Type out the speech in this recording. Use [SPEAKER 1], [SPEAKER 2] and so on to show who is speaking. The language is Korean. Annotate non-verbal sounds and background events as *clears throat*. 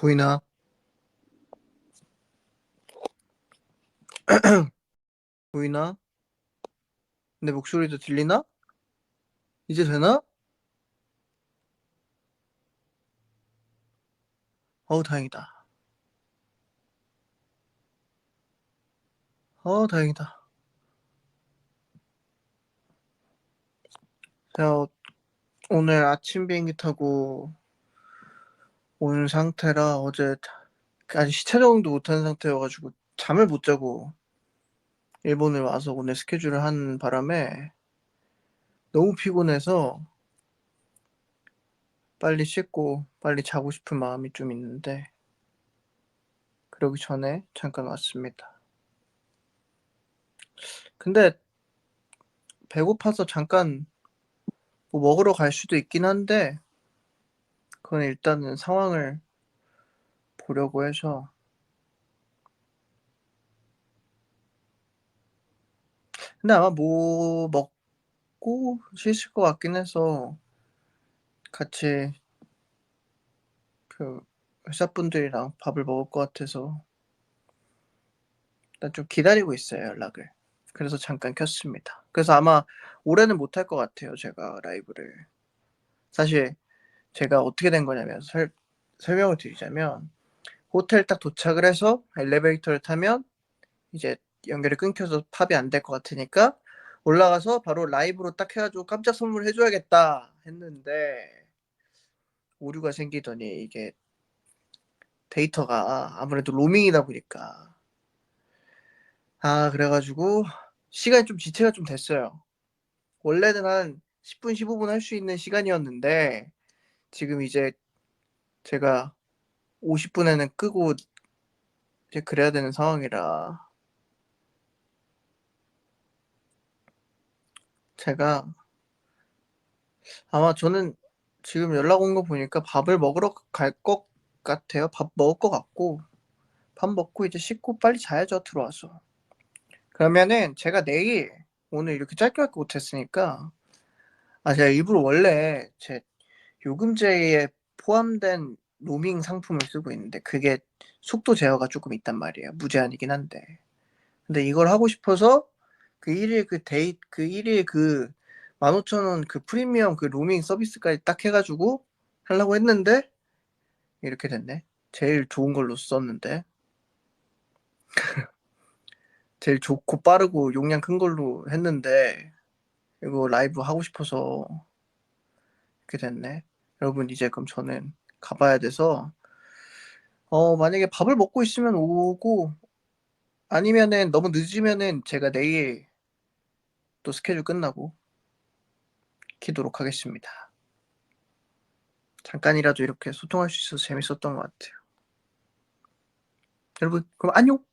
[SPEAKER 1] 보이나? *clears throat* 보이나? 내 목소리도 들리나? 이제 되나? 어우, 다행이다. 어, 다행이다. 제가 오늘 아침 비행기 타고 온 상태라 어제 아직 시차 적응도 못한 상태여가지고 잠을 못 자고 일본을 와서 오늘 스케줄을 한 바람에 너무 피곤해서 빨리 씻고 빨리 자고 싶은 마음이 좀 있는데 그러기 전에 잠깐 왔습니다. 근데 배고파서 잠깐 뭐 먹으러 갈 수도 있긴 한데 그건 일단은 상황을 보려고 해서. 근데 아마 뭐 먹고 씻을 것 같긴 해서 같이 그 회사분들이랑 밥을 먹을 것 같아서 일단 좀 기다리고 있어요 연락을. 그래서 잠깐 켰습니다. 그래서 아마 올해는 못할 것 같아요 제가 라이브를. 사실 제가 어떻게 된 거냐면 설, 설명을 드리자면 호텔 딱 도착을 해서 엘리베이터를 타면 이제 연결이 끊겨서 팝이 안 될 것 같으니까 올라가서 바로 라이브로 딱 해가지고 깜짝 선물 해줘야겠다 했는데 오류가 생기더니 이게 데이터가 아무래도 로밍이다 보니까. 아 그래가지고 시간이 좀 지체가 좀 됐어요. 원래는 한 10분 15분 할 수 있는 시간이었는데 지금 이제 제가 50분에는 끄고 이제 그래야 되는 상황이라 제가 아마 저는 지금 연락 온 거 보니까 밥을 먹으러 갈 것 같아요. 밥 먹을 것 같고 밥 먹고 이제 씻고 빨리 자야죠 들어와서. 그러면은 제가 내일 오늘 이렇게 짧게밖에 못했으니까 아 제가 일부러 원래 제 요금제에 포함된 로밍 상품을 쓰고 있는데 그게 속도 제어가 조금 있단 말이에요. 무제한이긴 한데. 근데 이걸 하고 싶어서 그 1일 그 데이 그 1일 그 15,000원 그 프리미엄 그 로밍 서비스까지 딱 해가지고 하려고 했는데 이렇게 됐네. 제일 좋은 걸로 썼는데 *laughs* 제일 좋고 빠르고 용량 큰 걸로 했는데 이거 라이브 하고 싶어서 이렇게 됐네. 여러분 이제 그럼 저는 가봐야 돼서 어 만약에 밥을 먹고 있으면 오고 아니면은 너무 늦으면은 제가 내일 또 스케줄 끝나고 키도록 하겠습니다. 잠깐이라도 이렇게 소통할 수 있어서 재밌었던 것 같아요. 여러분 그럼 안녕.